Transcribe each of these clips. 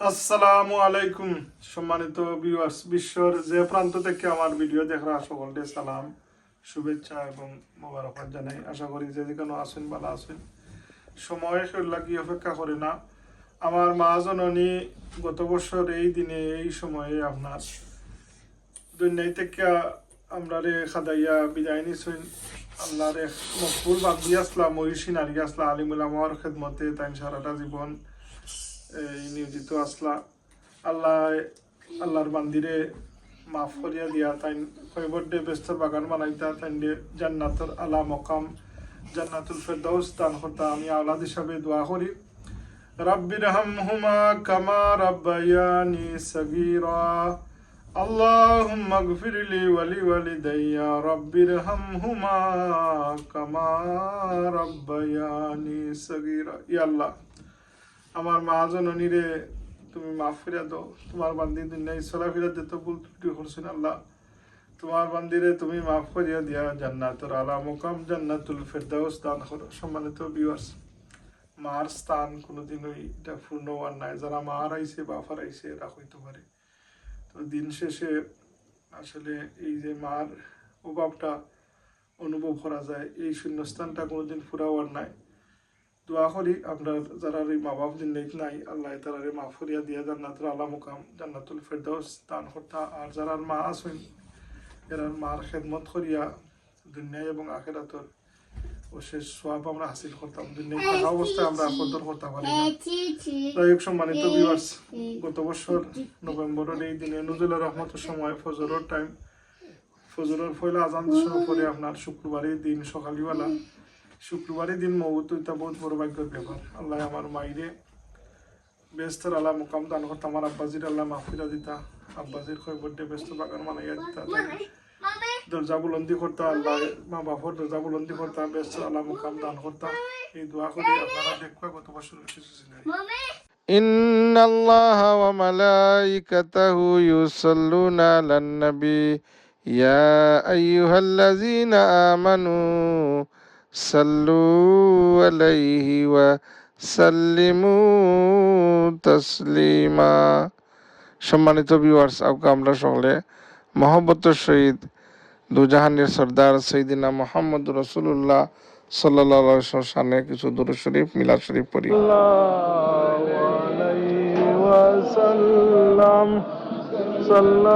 আসসালামু আলাইকুম, সম্মানিত ভিউয়ার্স বিশ্বর যে প্রান্ত থেকে আমার ভিডিও দেখার সকলকে সালাম, শুভেচ্ছা এবং মোবারকবাদ জানাই। আশা করি যে যেখানে আছেন, ভালো আছেন। সময় লাগি অপেক্ষা করে না। আমার মা জননী গত বছর এই দিনে, এই সময়ে আপনার দুনিয়ায় থেকে আমরা রে খাদাইয়া বিদায় নিছেন। আল্লাহ রে মকবুল বাদি আসলা মহিষী নারী আসলা আলিমুল আমার খেদমতে তাই সারাটা জীবন। এই নিয়োজিত আসলা আল্লাহ আল্লাহর বান্দিরে মাফ করিয়া দিয়া তাই কৈবর্ডে ব্যস্ত বাগান বানাইতা তাই জান্নাতুর আলা মকাম জান্নাতুল ফেরদাউস দান করতা আমি আওলাদ হিসাবে দোয়া করি রাব্বির হামহুমা কামা রাব্বায়ানি সগীরা اللهم اغفر لي ولوالدي رب ارحمهما كما ربياني صغيرا يا الله আমার মা জননীরে তুমি মাফ ফিরা দাও। তোমার বান্দি দুনিয়ায় চলা ফিরা দিতে ভুল ত্রুটি করছেন আল্লাহ। তোমার বান্দিরে তুমি মাফ করিয়া দিয়া জান্নাতুর আলা মুকাম জান্নাতুল ফেরদাউস দান করো। সম্মানিত ভিউয়ার্স মার স্থান কোনোদিনই এটা পূর্ণ হওয়ার নাই। যারা মার আইছে বাফার আইছে, এরা হইতে পারে। তো দিন শেষে আসলে এই যে মার অভাবটা অনুভব করা যায়, এই শূন্যস্থানটা কোনোদিন ফুরা হওয়ার নাই। দোয়া করি আমরা যারা এই মা বাপ দিন নাই আল্লাহ তারা মাফ করিয়া দিয়া জান্নাতুল আলা মুকাম জান্নাতুল ফেরদাউস দান করতা। আর যারা মা আছেন এরার মার খেদমত করিয়া দুনিয়ায় এবং আখেরাতর ও শেষ সোয়াব আমরা হাসিল করতাম দুনিয়ায় থাকা অবস্থায় আমরা কদর করতে পারি না। যাই হোক সম্মানিত ভিউয়ার্স গত বছর নভেম্বরের এই দিনে নজরুল রহমতের সময় ফজরের টাইম ফজরের পয়লা আজান শুরু করে আপনার শুক্রবারের দিন সকালবেলা শুক্রবারের দিন মৌত এটা বহুত বড় ভাগ্যের ব্যাপার আল্লাহ আমার মাইরে ব্যস্তর আল্লাহ মুকাম দান করতা আমার আব্বাজির আল্লাহ মাহফিরা দিতা আব্বাজির কয় বড্ডে ব্যস্ত বাগান মানাইয়া দিতা দরজা বুলন্দি করতা আল্লাহ মা বাপর দরজা বুলন্দি করতা ব্যস্ত আল্লাহ মুকাম দান করতা এই দোয়া করি আপনারা দেখবা গত বছর কিছু إن الله وملائكته يصلون على النبي يا أيها الذين آمنوا صلوا عليه وسلموا تسليما সম্মানিত ভিউয়ার্স আজকে আমরা সকলে মহব্বতের সহিত দুজাহানের সর্দার সৈদিনা মোহাম্মদ রসুল্লাহ সাল্লাহ সামনে কিছু দুরু শরীফ মিলাদ শরীফ পড়ি وسلم صلى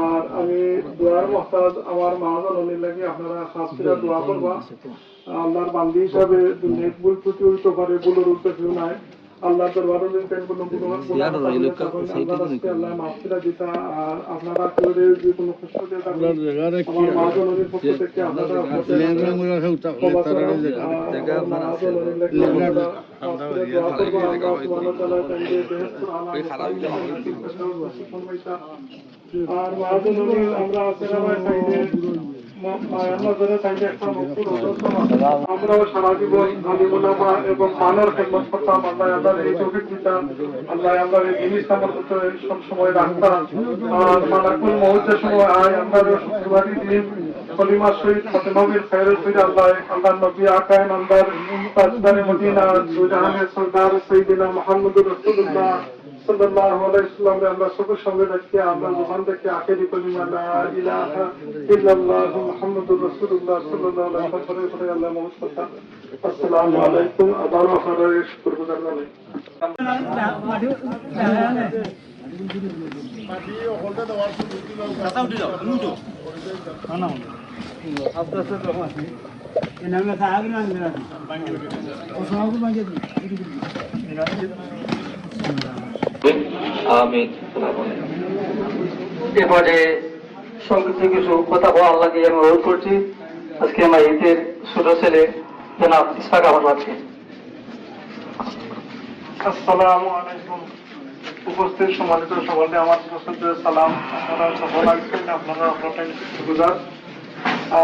আর আমি দোয়ার মহতাজ আমার মা জননীর লাগি আপনারা খাস দোয়া করবা। আল্লাহর বান্দি হিসাবে দুনিয়ার ভুল ত্রুটি হইতে পারে ভুলের উল্টো কেউ নাই। আল্লাহ দরবারে যেন কোনো গুণ আল্লাহ মাফ দিতা। আর আপনারা যে কোনো কষ্ট পক্ষ থেকে আল্লাহ তাআলা আর মহাজননী আমরা মুক্তির আমরাও সারা জীবন এবং মানর করতাম, আল্লাহ আল্লাহ এই আল্লাহ আল্লাহ এই জিনিস আমার রাখতাম। আর সময় আয়, আমরা শুক্রবারই দিন ফতেমাবির আল্লাহ আল্লাহ নবী তাজদারে মদিনা মোহাম্মদুর রসুল্লাহ সাল্লাম সঙ্গে রাখি আমরা জবান থেকে আখেরি কলিমা, লা ইলাহা ইল্লাল্লাহু মুহাম্মাদুর রাসূলুল্লাহ সাল্লাল্লাহু আলাইহি ওয়াসাল্লাম পরে আল্লাহ মহম্মদ আসসালামু আলাইকুম, আবার আপনাদের শুকরগুজার জানাই। সংক্ষিপ্ত কিছু কথা বলার লাগে আমি অনুরোধ করছি। আজকে আমার ঈদের ছোট ছেলে জনাব ইসফাক আসসালামু আলাইকুম। উপস্থিত সম্মানিত সকলকে আমার সালাম। আপনারা সফল আপনারা গুজার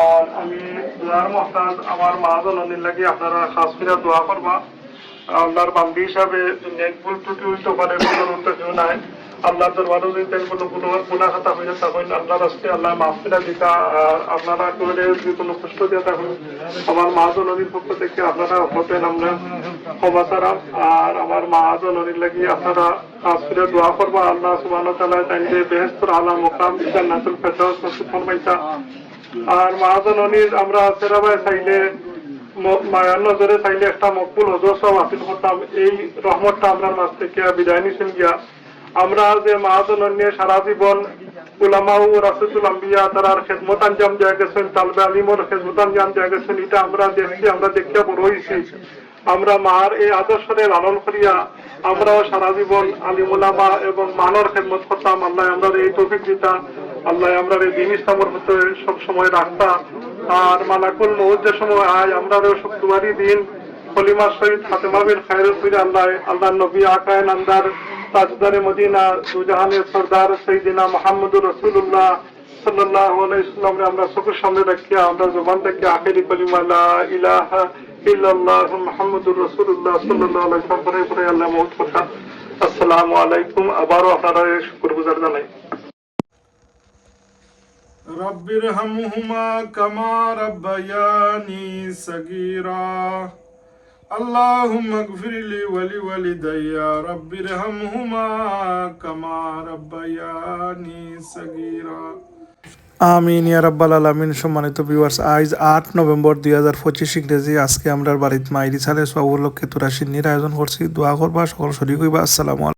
আর আমি দোয়ার মহতাজ, আমার মা জননীর লাগে আপনারা খাস করে দোয়া করবা। আল্লাহর বান্দি হিসাবে নেক কেউ নাই। আল্লাহর দরবারে যদি কোনো কোনো খাতা হয়ে তখন আল্লাহ রাস্তে আল্লাহ মাফ করে দিতা। আপনারা করে যদি কোনো কষ্ট দিয়ে আমার মা পক্ষ থেকে আপনারা হতেন আমরা ক্ষমা চারাম আর আমার মা লাগি আপনারা করে দোয়া আল্লাহ বেহেশতের আলা মুকাম আর মা আমরা সেরাবাই চাইলে মায়ার নজরে চাইলে একটা মকবুল হজর সব করতাম। এই রহমতটা আমরা মাছ থেকে বিদায় নিছেন গিয়া। আমরা যে সারা জীবন আম্বিয়া তারার খেদমত আঞ্জাম দেয়া গেছেন, তালবে আলিমর খেদমত আঞ্জাম দেয়া গেছেন, এটা আমরা দেখছি, আমরা বড় হয়েছি আমরা মার এই আদর্শরে লালন করিয়া আমরাও সারা জীবন আলিমুলামা এবং মানর খেদমত করতাম। আল্লাহ আমরা এই তৌফিক দিতা। আল্লাহ আমরা এই দিন ইসলামের ভিতরে সব সময় রাখতাম আর মালাকুল মৌত যে সময় আয়, আমরা শুক্রবারই দিন। কলিমা শহীদ, ফাতেমা বিন খায়রুল ফির আল্লাহ আল্লাহ নবী আকায় নান্দার তাজদারে মদিনা, দুজাহানের সর্দার সৈদিনা মোহাম্মদুর রসুল্লাহ কথা। আসসালামু আলাইকুম। আবারও আপনারা শুকরগুজার জানাই। رب ارحمهما كما ربياني صغيرا اللهم اغفر لي ولوالدي رب ارحمهما كما ربياني صغيرا আমিন ইয়া রাব্বাল আলামিন সম্মানিত ভিউয়ার্স আজ আট নভেম্বর দুই হাজার পঁচিশ ইংরেজি আজকে আমরা বাড়িত মাইরি সালে সব উপলক্ষে তুরাশির নির আয়োজন করছি দোয়া করবা সকল শরীর হইবা আসসালামু আলাইকুম